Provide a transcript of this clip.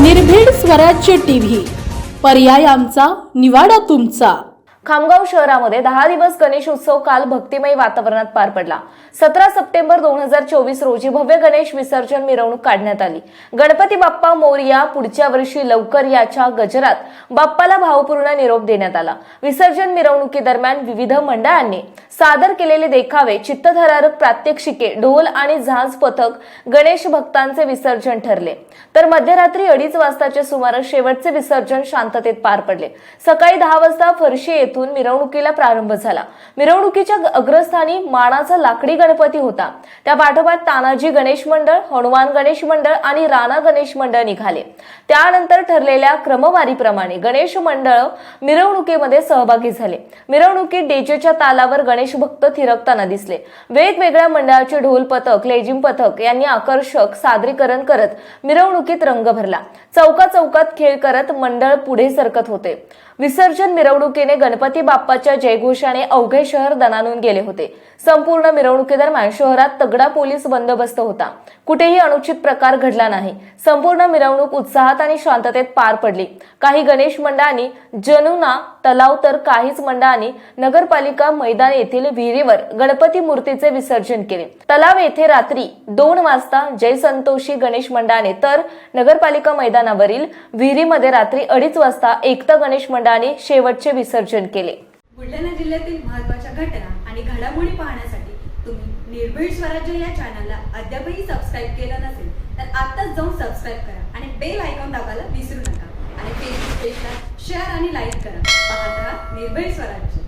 निर्भीड स्वराज्य टीव्ही. पर्याय आमचा निवाडा तुमचा. खामगाव शहरामध्ये दहा दिवस गणेश उत्सव काल भक्तिमय वातावरणात पार पडला. सतरा सप्टेंबर दोन हजार चोवीस रोजी भव्य गणेश विसर्जन मिरवणूक काढण्यात आली. गणपती बाप्पा मोरया पुढच्या वर्षी लवकर याच्या गजरात बाप्पाला भावपूर्ण निरोप देण्यात आला. विसर्जन मिरवणुकीदरम्यान विविध मंडळांनी सादर केलेले देखावे चित्तथरारक प्रात्यक्षिके ढोल आणि झांज पथक गणेश भक्तांचे विसर्जन ठरले. तर मध्यरात्री अडीच वाजताच्या सुमारास शेवटचे विसर्जन शांततेत पार पडले. सकाळी दहा वाजता फरशी येथून मिरवणुकीला प्रारंभ झाला. मिरवणुकीच्या अग्रस्थानी मानाचा लाकडी गणपती होता. त्या पाठोपाठ तानाजी गणेश मंडळ हनुमान गणेश मंडळ आणि राणा गणेश मंडळ निघाले. त्यानंतर ठरलेल्या क्रमवारीप्रमाणे गणेश मंडळ मिरवणुकीमध्ये सहभागी झाले. मिरवणुकीत डेजेच्या तालावर गणेश गणेशभक्त थिरकताना दिसले. वेगवेगळ्या मंडळाचे ढोल पथक लेझिम पथक यांनी आकर्षक सादरीकरण करत मिरवणुकीत रंग भरला. चौका चौकात खेळ करत मंडळ पुढे सरकत होते. विसर्जन मिरवणुकीने गणपती बाप्पाच्या जयघोषाने अवघे शहर दणानून गेले होते. संपूर्ण मिरवणुकीदरम्यान शहरात तगडा पोलीस बंदोबस्त होता. कुठेही अनुचित प्रकार घडला नाही. संपूर्ण मिरवणूक उत्साहात आणि शांततेत पार पडली. काही गणेश मंडळांनी जनुना तलाव तर काहीच मंडळांनी नगरपालिका मैदान येथील विहिरीवर गणपती मूर्तीचे विसर्जन केले. तलाव येथे रात्री दोन वाजता जय संतोषी गणेश मंडळाने तर नगरपालिका मैदानावरील विहिरीमध्ये रात्री अडीच वाजता एकता गणेश मंडळाने शेवटचे विसर्जन केले. बुलढाणा जिल्ह्यातील महत्त्वाच्या घटना आणि घडामोडी पाहण्यासाठी तुम्ही निर्भीड स्वराज्य या चॅनलला अद्यापही सबस्क्राईब केलं नसेल तर आत्ताच जाऊन सबस्क्राईब करा आणि बेल आयकॉन दाबायला विसरू नका. आणि फेसबुक पेजला शेअर आणि लाईक करा. पाहत राहा निर्भीड स्वराज्य.